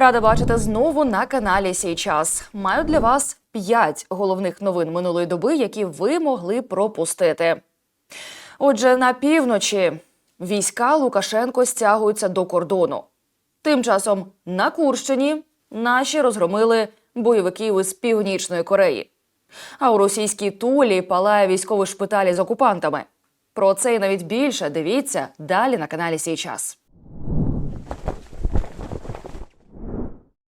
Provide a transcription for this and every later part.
Рада бачити знову на каналі Сій час. Маю для вас п'ять головних новин минулої доби, які ви могли пропустити. Отже, на півночі війська Лукашенко стягуються до кордону. Тим часом на Курщині наші розгромили бойовиків із Північної Кореї. А у російській Тулі палає військовий шпиталь із окупантами. Про це і навіть більше дивіться далі на каналі Сій час.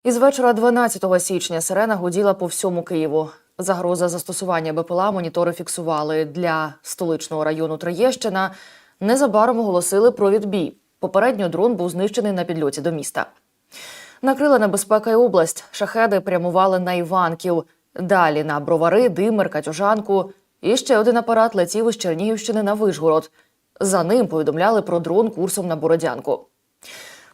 Із вечора 12 січня сирена гуділа по всьому Києву. Загроза застосування БПЛА монітори фіксували для столичного району Троєщина. Незабаром оголосили про відбій. Попередньо дрон був знищений на підльоті до міста. Накрила небезпека й область. Шахеди прямували на Іванків. Далі на Бровари, Димир, Катюжанку. І ще один апарат летів із Чернігівщини на Вишгород. За ним повідомляли про дрон курсом на Бородянку.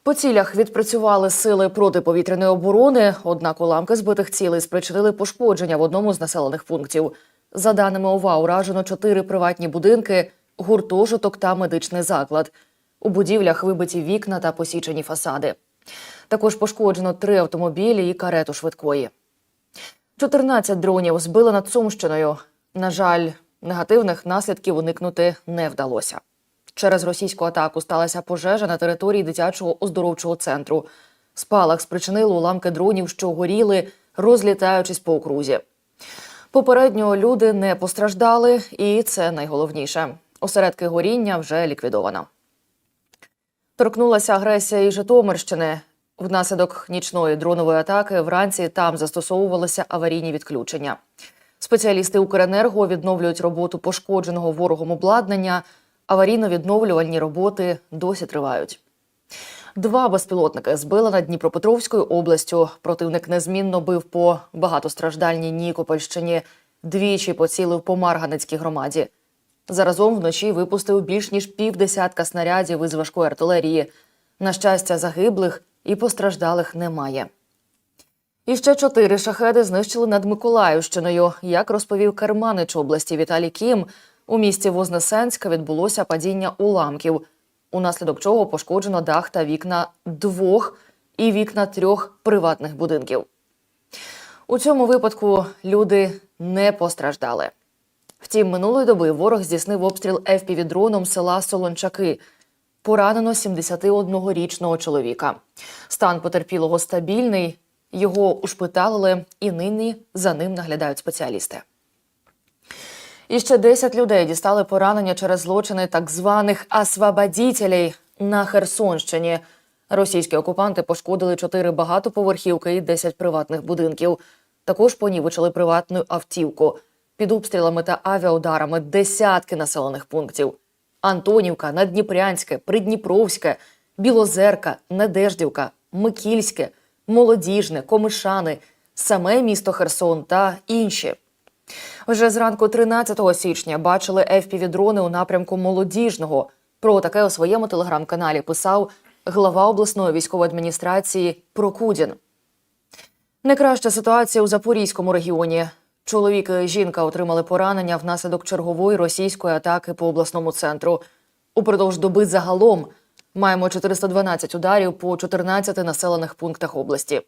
По цілях відпрацювали сили протиповітряної оборони, однак уламки збитих цілей спричинили пошкодження в одному з населених пунктів. За даними ОВА, уражено чотири приватні будинки, гуртожиток та медичний заклад. У будівлях вибиті вікна та посічені фасади. Також пошкоджено три автомобілі і карету швидкої. 14 дронів збили над Сумщиною. На жаль, негативних наслідків уникнути не вдалося. Через російську атаку сталася пожежа на території дитячого оздоровчого центру. Спалах спричинило уламки дронів, що горіли, розлітаючись по окрузі. Попередньо люди не постраждали, і це найголовніше. Осередки горіння вже ліквідовано. Торкнулася агресія і Житомирщини. Внаслідок нічної дронової атаки вранці там застосовувалися аварійні відключення. Спеціалісти Укренерго відновлюють роботу пошкодженого ворогом обладнання. Аварійно-відновлювальні роботи досі тривають. Два безпілотники збили над Дніпропетровською областю. Противник незмінно бив по багатостраждальній Нікопольщині, двічі поцілив по Марганецькій громаді. Заразом вночі випустив більш ніж півдесятка снарядів із важкої артилерії. На щастя, загиблих і постраждалих немає. І ще чотири шахеди знищили над Миколаївщиною. Як розповів керманич області Віталій Кім, у місті Вознесенська відбулося падіння уламків, унаслідок чого пошкоджено дах та вікна двох і вікна трьох приватних будинків. У цьому випадку люди не постраждали. Втім, минулої доби ворог здійснив обстріл FPV-дроном села Солончаки. Поранено 71-річного чоловіка. Стан потерпілого стабільний. Його ушпиталили, і нині за ним наглядають спеціалісти. І ще 10 людей дістали поранення через злочини так званих освободітелей на Херсонщині. Російські окупанти пошкодили 4 багатоповерхівки і 10 приватних будинків. Також понівечили приватну автівку. Під обстрілами та авіаударами десятки населених пунктів: Антонівка, Надніпрянське, Придніпровське, Білозерка, Надеждівка, Микільське, Молодіжне, Комишани, саме місто Херсон та інші. Вже зранку 13 січня бачили FPV-дрони у напрямку молодіжного. Про таке у своєму телеграм-каналі писав глава обласної військової адміністрації Прокудін. Найкраща ситуація у Запорізькому регіоні. Чоловік і жінка отримали поранення внаслідок чергової російської атаки по обласному центру. Упродовж доби загалом маємо 412 ударів по 14 населених пунктах області.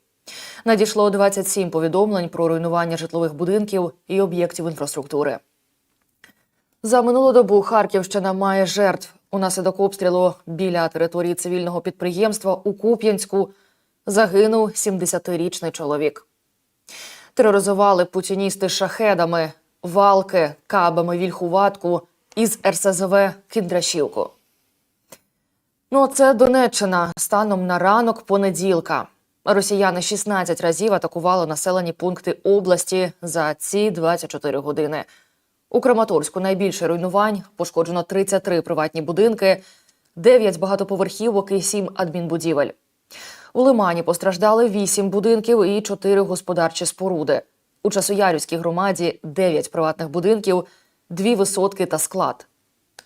Надійшло 27 повідомлень про руйнування житлових будинків і об'єктів інфраструктури. За минулу добу Харківщина має жертв унаслідок обстрілу біля території цивільного підприємства у Куп'янську. Загинув 70-річний чоловік. Тероризували путіністи шахедами, валки, кабами вільхуватку із РСЗВ Кіндрашівку. Ну, це Донеччина станом на ранок понеділка. Росіяни 16 разів атакували населені пункти області за ці 24 години. У Краматорську найбільше руйнувань пошкоджено 33 приватні будинки, 9 багатоповерхівок і 7 адмінбудівель. У Лимані постраждали 8 будинків і 4 господарчі споруди. У Часоярівській громаді 9 приватних будинків, 2 висотки та склад.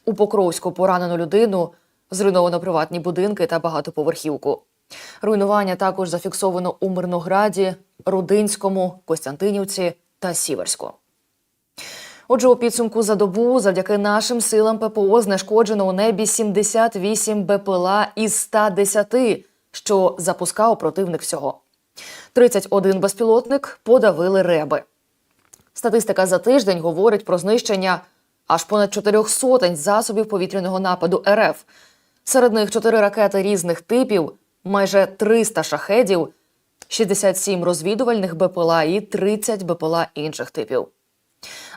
У Покровську поранену людину, зруйновано приватні будинки та багатоповерхівку. Руйнування також зафіксовано у Мирнограді, Рудинському, Костянтинівці та Сіверську. Отже, у підсумку за добу завдяки нашим силам ППО знешкоджено у небі 78 БПЛА із 110, що запускав противник всього. 31 безпілотник подавили реби. Статистика за тиждень говорить про знищення аж понад чотирьох сотень засобів повітряного нападу РФ. Серед них чотири ракети різних типів, майже 300 шахедів, 67 розвідувальних БПЛА і 30 БПЛА інших типів.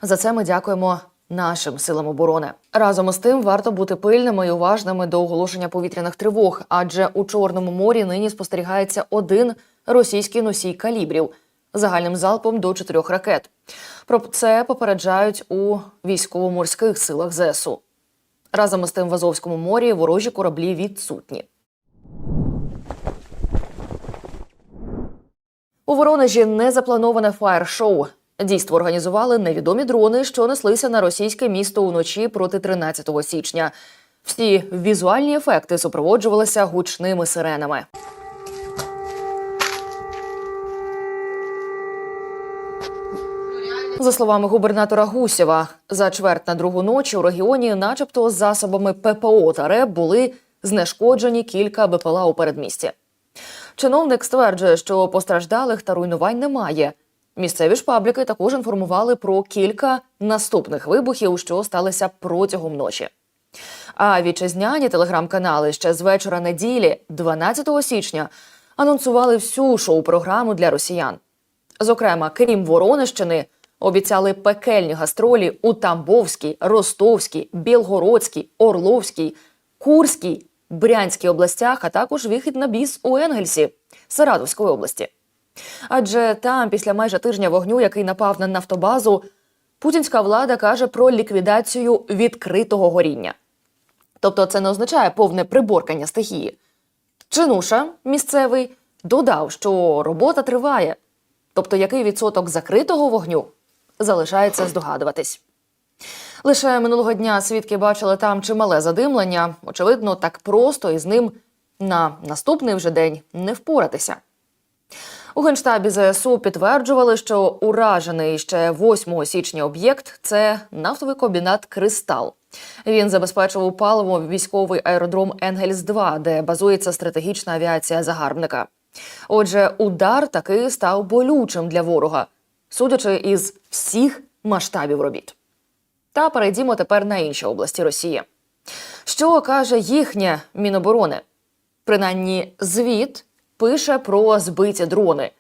За це ми дякуємо нашим силам оборони. Разом із тим варто бути пильними і уважними до оголошення повітряних тривог, адже у Чорному морі нині спостерігається один російський носій калібрів загальним залпом до чотирьох ракет. Про це попереджають у військово-морських силах ЗСУ. Разом із тим в Азовському морі ворожі кораблі відсутні. У Воронежі незаплановане фаєр-шоу. Дійство організували невідомі дрони, що неслися на російське місто уночі проти 13 січня. Всі візуальні ефекти супроводжувалися гучними сиренами. За словами губернатора Гусєва, за чверть на другу ночі у регіоні, начебто, засобами ППО та РЕБ були знешкоджені кілька БПЛА у передмісті. Чиновник стверджує, що постраждалих та руйнувань немає. Місцеві ж пабліки також інформували про кілька наступних вибухів, що сталися протягом ночі. А вітчизняні телеграм-канали ще з вечора неділі, 12 січня, анонсували всю шоу-програму для росіян. Зокрема, крім Воронежщини, обіцяли пекельні гастролі у Тамбовській, Ростовській, Білгородській, Орловській, Курській, Брянській областях, а також вихід на біс у Енгельсі, Саратовської області. Адже там, після майже тижня вогню, який напав на нафтобазу, путінська влада каже про ліквідацію відкритого горіння. Тобто це не означає повне приборкання стихії. Чинуша місцевий додав, що робота триває. Тобто, який відсоток закритого вогню залишається здогадуватись. Лише минулого дня свідки бачили там чимале задимлення. Очевидно, так просто із ним на наступний вже день не впоратися. У генштабі ЗСУ підтверджували, що уражений ще 8 січня об'єкт це нафтовий комбінат Кристал. Він забезпечував паливо військовий аеродром Енгельс 2 де базується стратегічна авіація загарбника. Отже, удар таки став болючим для ворога, судячи із всіх масштабів робіт. Та перейдімо тепер на інші області Росії. Що каже їхнє Міноборони? Принаймні, звіт пише про збиті дрони.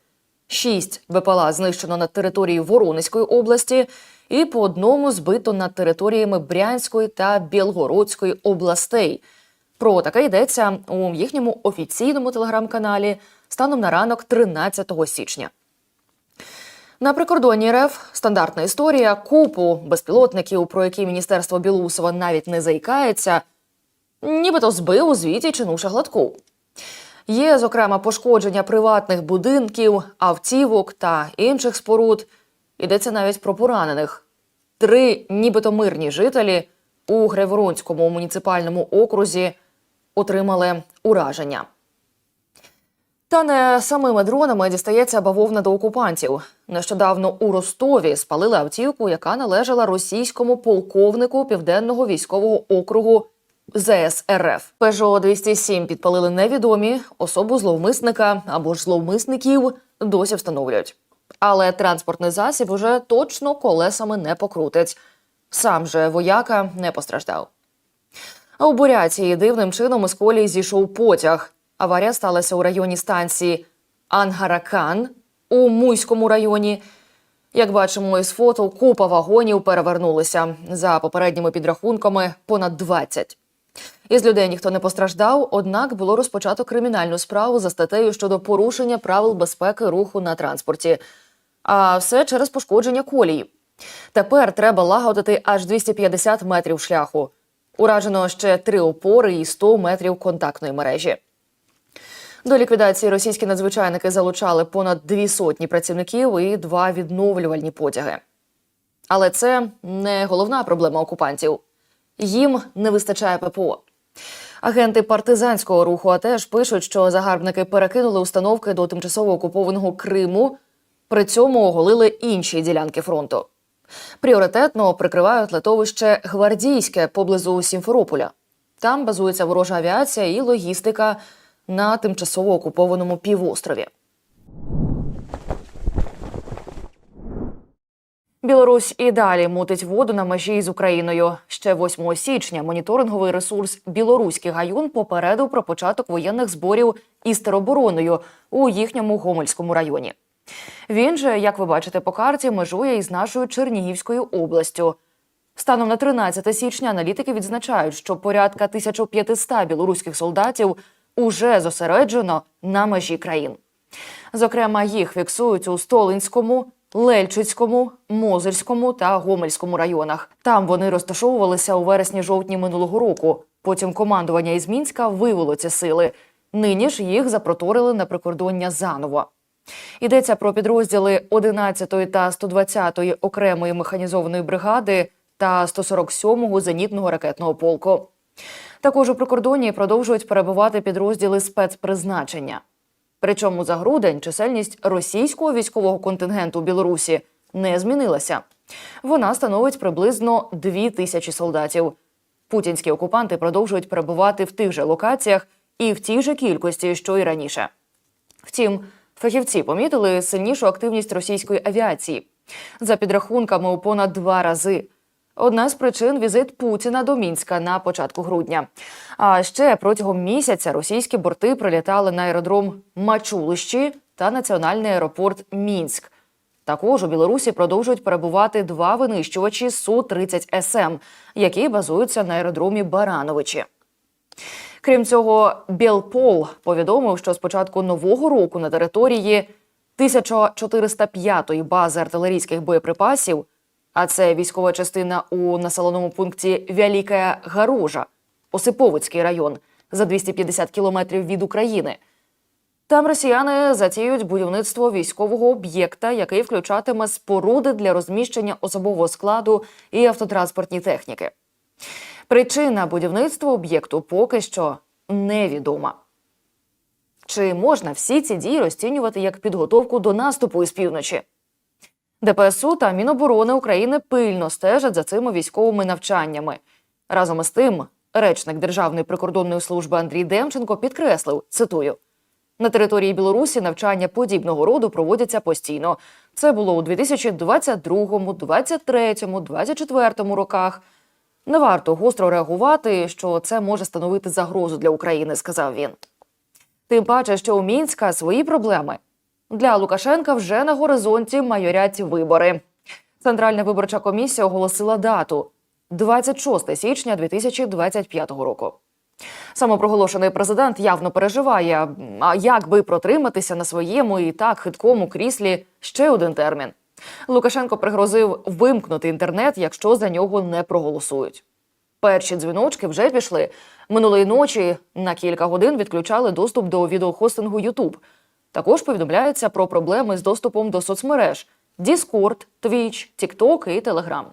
Шість БПЛА знищено на території Воронезької області, і по одному збито над територіями Брянської та Білгородської областей. Про таке йдеться у їхньому офіційному телеграм-каналі станом на ранок 13 січня. На прикордонні РФ стандартна історія купу безпілотників, про які міністерство Білусова навіть не заїкається, нібито збив у звіті Чинуша Гладков. Є, зокрема, пошкодження приватних будинків, автівок та інших споруд. Йдеться навіть про поранених. Три нібито мирні жителі у Греворонському муніципальному окрузі отримали ураження. Та не самими дронами дістається бавовна до окупантів. Нещодавно у Ростові спалили автівку, яка належала російському полковнику південного військового округу ЗС РФ. Peugeot 207 підпалили невідомі особу зловмисника або ж зловмисників досі встановлюють. Але транспортний засіб уже точно колесами не покрутить. Сам же вояка не постраждав. А у Бурятії дивним чином із колії зійшов потяг. Аварія сталася у районі станції Ангаракан у Муйському районі. Як бачимо із фото, купа вагонів перевернулися. За попередніми підрахунками понад 20. Із людей ніхто не постраждав, однак було розпочато кримінальну справу за статтею щодо порушення правил безпеки руху на транспорті. А все через пошкодження колії. Тепер треба лагодити аж 250 метрів шляху. Уражено ще три опори і 100 метрів контактної мережі. До ліквідації російські надзвичайники залучали понад дві сотні працівників і два відновлювальні потяги. Але це не головна проблема окупантів. Їм не вистачає ППО. Агенти партизанського руху АТЕШ пишуть, що загарбники перекинули установки до тимчасово окупованого Криму, при цьому оголили інші ділянки фронту. Пріоритетно прикривають литовище гвардійське поблизу Сімферополя. Там базується ворожа авіація і логістика на тимчасово окупованому півострові. Білорусь і далі мутить воду на межі з Україною. Ще 8 січня моніторинговий ресурс Білоруський гаюн попередив про початок воєнних зборів із теробороною у їхньому Гомельському районі. Він же, як ви бачите по карті, межує із нашою Чернігівською областю. Станом на 13 січня аналітики відзначають, що порядка 1500 білоруських солдатів уже зосереджено на межі країн. Зокрема, їх фіксують у Столинському, Лельчицькому, Мозирському та Гомельському районах. Там вони розташовувалися у вересні-жовтні минулого року. Потім командування із Мінська вивело ці сили. Нині ж їх запроторили на прикордоння заново. Йдеться про підрозділи 11-ї та 120-ї окремої механізованої бригади та 147-го зенітного ракетного полку. Також у прикордонні продовжують перебувати підрозділи спецпризначення. Причому за грудень чисельність російського військового контингенту у Білорусі не змінилася. Вона становить приблизно дві тисячі солдатів. Путінські окупанти продовжують перебувати в тих же локаціях і в тій же кількості, що й раніше. Втім, фахівці помітили сильнішу активність російської авіації за підрахунками у понад два рази. Одна з причин візит Путіна до Мінська на початку грудня. А ще протягом місяця російські борти прилітали на аеродром Мачулищі та національний аеропорт Мінськ. Також у Білорусі продовжують перебувати два винищувачі Су-30 СМ, які базуються на аеродромі Барановичі. Крім цього, Білпол повідомив, що з початку нового року на території 1405-ї бази артилерійських боєприпасів, а це військова частина у населеному пункті Вяліка Гарожа, Осиповицький район, за 250 кілометрів від України. Там росіяни затіють будівництво військового об'єкта, який включатиме споруди для розміщення особового складу і автотранспортні техніки. Причина будівництва об'єкту поки що невідома. Чи можна всі ці дії розцінювати як підготовку до наступу із півночі? ДПСУ та Міноборони України пильно стежать за цими військовими навчаннями. Разом із тим, речник Державної прикордонної служби Андрій Демченко підкреслив: цитую. На території Білорусі навчання подібного роду проводяться постійно. Це було у 2022, 2023, 2024 роках. Не варто гостро реагувати, що це може становити загрозу для України, сказав він. Тим паче, що у Мінська свої проблеми. Для Лукашенка вже на горизонті майорять вибори. Центральна виборча комісія оголосила дату 26 січня 2025 року. Самопроголошений президент явно переживає, а як би протриматися на своєму і так хиткому кріслі ще один термін. Лукашенко пригрозив вимкнути інтернет, якщо за нього не проголосують. Перші дзвіночки вже пішли. Минулої ночі на кілька годин відключали доступ до відеохостингу YouTube. Також повідомляється про проблеми з доступом до соцмереж Discord, Twitch, TikTok і Telegram.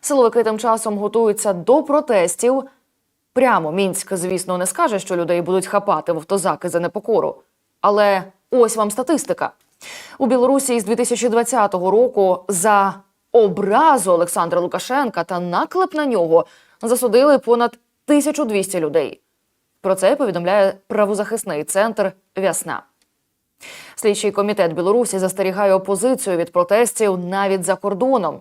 Силовики тим часом готуються до протестів. Прямо Мінськ, звісно, не скаже, що людей будуть хапати в автозаки за непокору. Але ось вам статистика. У Білорусі із 2020 року за образу Олександра Лукашенка та наклеп на нього засудили понад 1200 людей. Про це повідомляє правозахисний центр Вясна. Слідчий комітет Білорусі застерігає опозицію від протестів навіть за кордоном.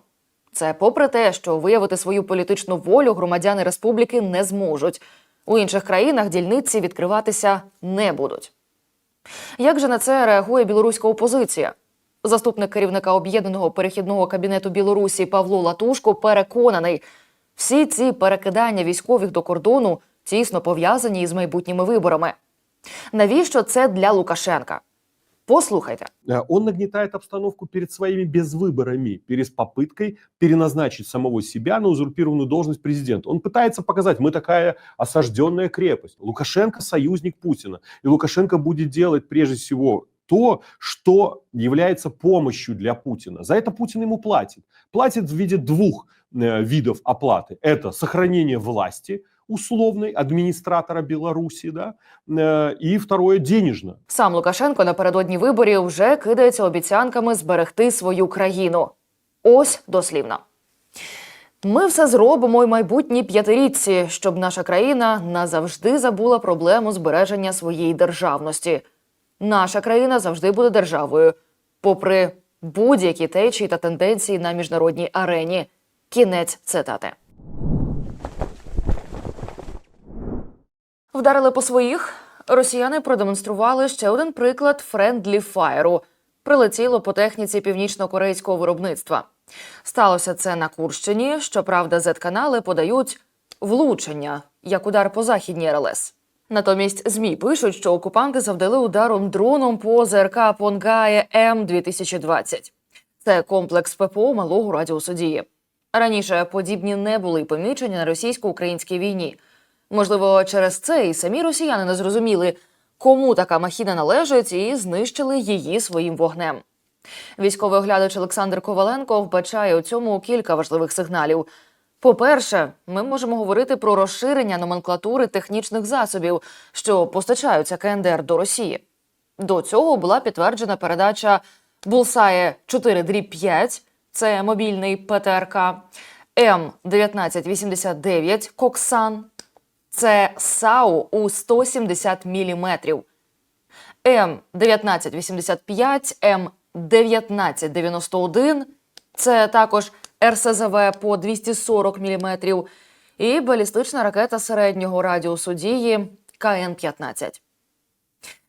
Це попри те, що виявити свою політичну волю громадяни республіки не зможуть. У інших країнах дільниці відкриватися не будуть. Як же на це реагує білоруська опозиція? Заступник керівника об'єднаного перехідного кабінету Білорусі Павло Латушко переконаний, всі ці перекидання військових до кордону тісно пов'язані із майбутніми виборами. Навіщо це для Лукашенка? Послухайте. Э, Он нагнетает обстановку перед своими безвыборами, перед попыткой переназначить самого себя на узурпированную должность президента. Он пытается показать, мы такая осажденная крепость. Лукашенко союзник Путина. И Лукашенко будет делать прежде всего то, что является помощью для Путина. За это Путин ему платит. Платит в виде двух э, видов оплаты. Это сохранение власти условной администратора Беларуси, да, э, и второе денежно. Сам Лукашенко напередодні виборів вже кидається обіцянками зберегти свою країну. Ось дослівно. Ми все зробимо й майбутній п'ятирічці, щоб наша країна назавжди забула проблему збереження своєї державності. Наша країна завжди буде державою, попри будь-які течії та тенденції на міжнародній арені. Кінець цитати. Вдарили по своїх. Росіяни продемонстрували ще один приклад френдлі фаєру. Прилетіло по техніці північно-корейського виробництва. Сталося це на Курщині. Щоправда, зет-канали подають влучення як удар по західній РЛС. Натомість ЗМІ пишуть, що окупанти завдали ударом дроном по ЗРК Понгає М 2020 Це комплекс ППО малого радіусу дії. Раніше подібні не були помічені на російсько-українській війні. Можливо, через це і самі росіяни не зрозуміли, кому така махіна належить, і знищили її своїм вогнем. Військовий оглядач Олександр Коваленко вбачає у цьому кілька важливих сигналів. По-перше, ми можемо говорити про розширення номенклатури технічних засобів, що постачаються КНДР до Росії. До цього була підтверджена передача Булсає 4 5 це мобільний ПТРК, М1989 Коксан, це САУ у 170 мм. М1985, М1991 це також РСЗВ по 240 мм і балістична ракета середнього радіусу дії КН-15.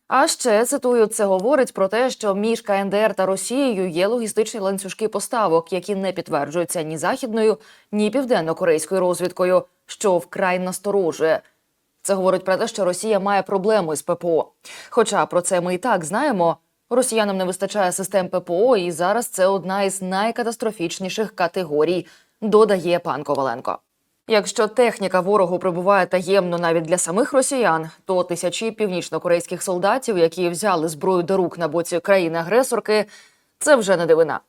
А ще цитую, це говорить про те, що між КНДР та Росією є логістичні ланцюжки поставок, які не підтверджуються ні західною, ні південно-корейською розвідкою, що вкрай насторожує. Це говорить про те, що Росія має проблему з ППО. Хоча про це ми і так знаємо. Росіянам не вистачає систем ППО, і зараз це одна із найкатастрофічніших категорій, додає пан Коваленко. Якщо техніка ворогу прибуває таємно навіть для самих росіян, то тисячі північнокорейських солдатів, які взяли зброю до рук на боці країни-агресорки, це вже не дивина.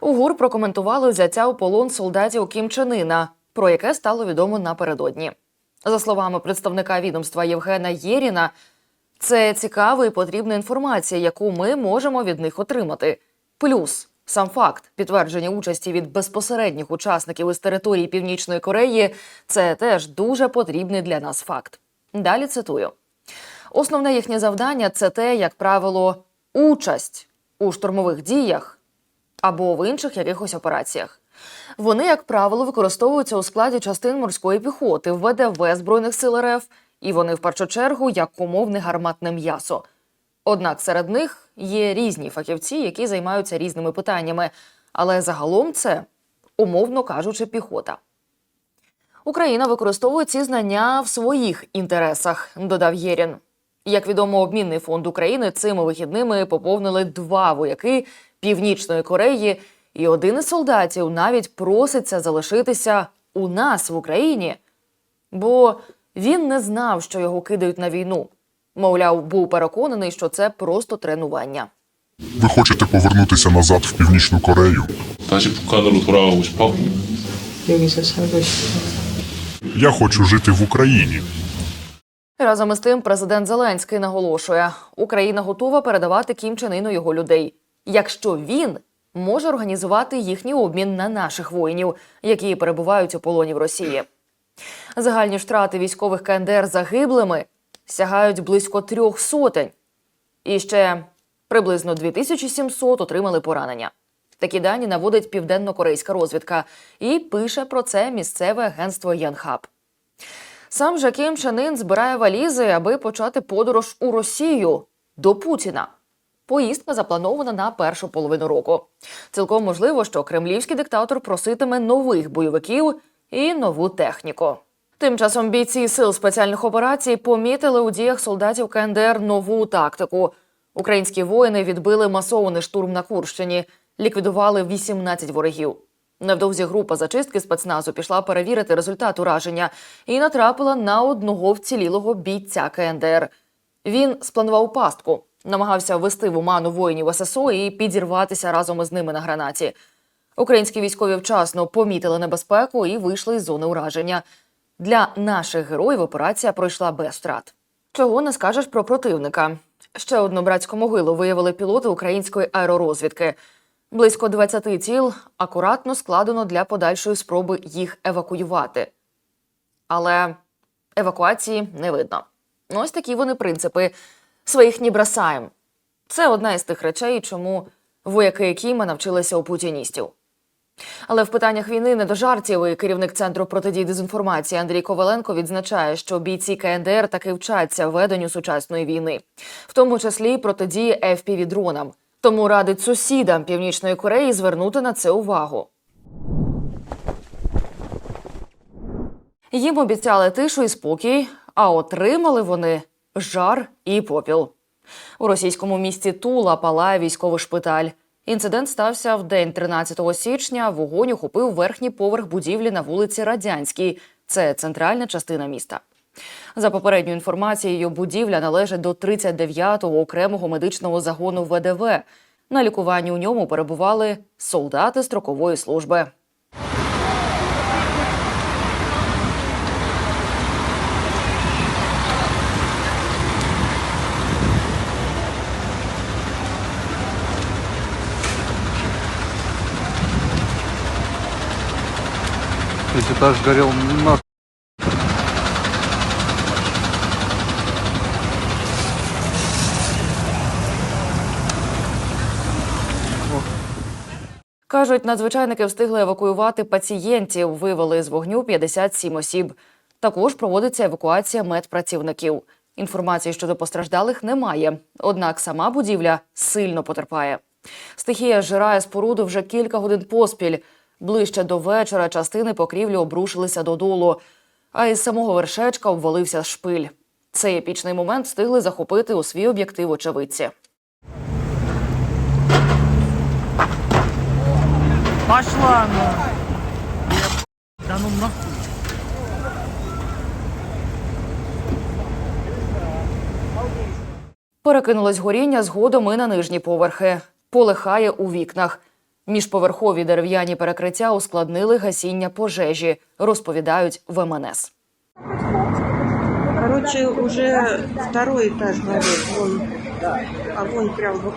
У ГУР прокоментували взяття у полон солдатів Кім Чен Ына, про яке стало відомо напередодні. За словами представника відомства Євгена Єріна, це цікава і потрібна інформація, яку ми можемо від них отримати. Плюс сам факт підтвердження участі від безпосередніх учасників із території Північної Кореї це теж дуже потрібний для нас факт. Далі цитую: основне їхнє завдання це те, як правило, участь у штурмових діях або в інших якихось операціях. Вони, як правило, використовуються у складі частин морської піхоти, ВДВ Збройних сил РФ, і вони в першу чергу як умовне гарматне м'ясо. Однак серед них є різні фахівці, які займаються різними питаннями, але загалом це, умовно кажучи, піхота. Україна використовує ці знання в своїх інтересах, додав Єрін. Як відомо, обмінний фонд України цими вихідними поповнили два вояки Північної Кореї, і один із солдатів навіть проситься залишитися у нас в Україні, бо він не знав, що його кидають на війну. Мовляв, був переконаний, що це просто тренування. Ви хочете повернутися назад в північну Корею? Я хочу жити в Україні. Разом із тим, президент Зеленський наголошує, Україна готова передавати Кім Чен Іну його людей, якщо він може організувати їхній обмін на наших воїнів, які перебувають у полоні в Росії. Загальні втрати військових КНДР загиблими сягають близько трьох сотень, і ще приблизно 2700 отримали поранення. Такі дані наводить південно-корейська розвідка і пише про це місцеве агентство Янхаб. Сам же Кім Чен Ін збирає валізи, аби почати подорож у Росію до Путіна. Поїздка запланована на першу половину року. Цілком можливо, що кремлівський диктатор проситиме нових бойовиків і нову техніку. Тим часом бійці сил спеціальних операцій помітили у діях солдатів КНДР нову тактику. Українські воїни відбили масований штурм на Курщині, ліквідували 18 ворогів. Невдовзі група зачистки спецназу пішла перевірити результат ураження і натрапила на одного вцілілого бійця КНДР. Він спланував пастку, намагався ввести в оману воїнів ССО і підірватися разом із ними на гранаті. Українські військові вчасно помітили небезпеку і вийшли з зони ураження. Для наших героїв операція пройшла без втрат. Чого не скажеш про противника? Ще одну братську могилу виявили пілоти української аеророзвідки. Близько 20 тіл акуратно складено для подальшої спроби їх евакуювати. Але евакуації не видно. Ось такі вони принципи. Своїх не бросаєм. Це одна із тих речей, чому Вояки Кіма навчилися у путіністів. Але в питаннях війни не до жартів. І керівник центру протидії дезінформації Андрій Коваленко відзначає, що бійці КНДР таки вчаться веденню сучасної війни, в тому числі протидії fpv дронам. Тому радить сусідам Північної Кореї звернути на це увагу. Їм обіцяли тишу і спокій, а отримали вони жар і попіл. У російському місті Тула палає військовий шпиталь. Інцидент стався в день 13 січня. Вогонь охопив верхній поверх будівлі на вулиці Радянській. Це центральна частина міста. За попередньою інформацією, будівля належить до 39-го окремого медичного загону ВДВ. На лікуванні у ньому перебували солдати строкової служби. Весь этаж горел на Кажуть, надзвичайники встигли евакуювати пацієнтів, вивели з вогню 57 осіб. Також проводиться евакуація медпрацівників. Інформації щодо постраждалих немає. Однак сама будівля сильно потерпає. Стихія зжирає споруду вже кілька годин поспіль. Ближче до вечора частини покрівлі обрушилися додолу, а із самого вершечка обвалився шпиль. Цей епічний момент встигли захопити у свій об'єктив очевидці. Пошла, ну. Да ну нахуй. Перекинулось горіння згодом і на нижні поверхи. Полихає у вікнах. Міжповерхові дерев'яні перекриття ускладнили гасіння пожежі, розповідають в МНС. Короче, уже второй этаж горит. Вон, огонь прям в,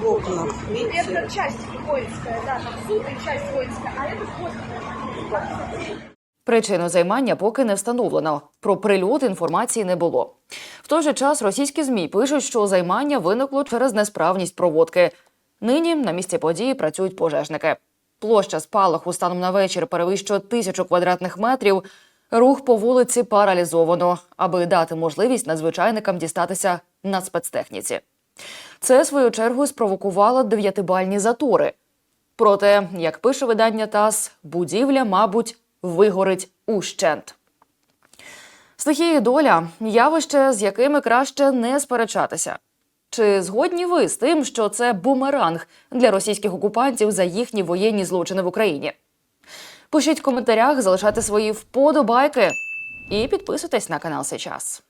в окнах. Видите? Это часть воинская, да, там суд и часть воинская, а это госпиталь. Причину займання поки не встановлено. Про прильот інформації не було. В той же час російські змі пишуть, що займання виникло через несправність проводки. Нині на місці події працюють пожежники. Площа спалаху станом на вечір перевищує тисячу квадратних метрів. Рух по вулиці паралізовано, аби дати можливість надзвичайникам дістатися на спецтехніці. Це, свою чергу, спровокувало дев'ятибальні затори. Проте, як пише видання ТАСС, будівля, мабуть, вигорить ущент. Стихії доля явище, з якими краще не сперечатися. Чи згодні ви з тим, що це бумеранг для російських окупантів за їхні воєнні злочини в Україні? Пишіть в коментарях, залишайте свої вподобайки і підписуйтесь на канал сейчас.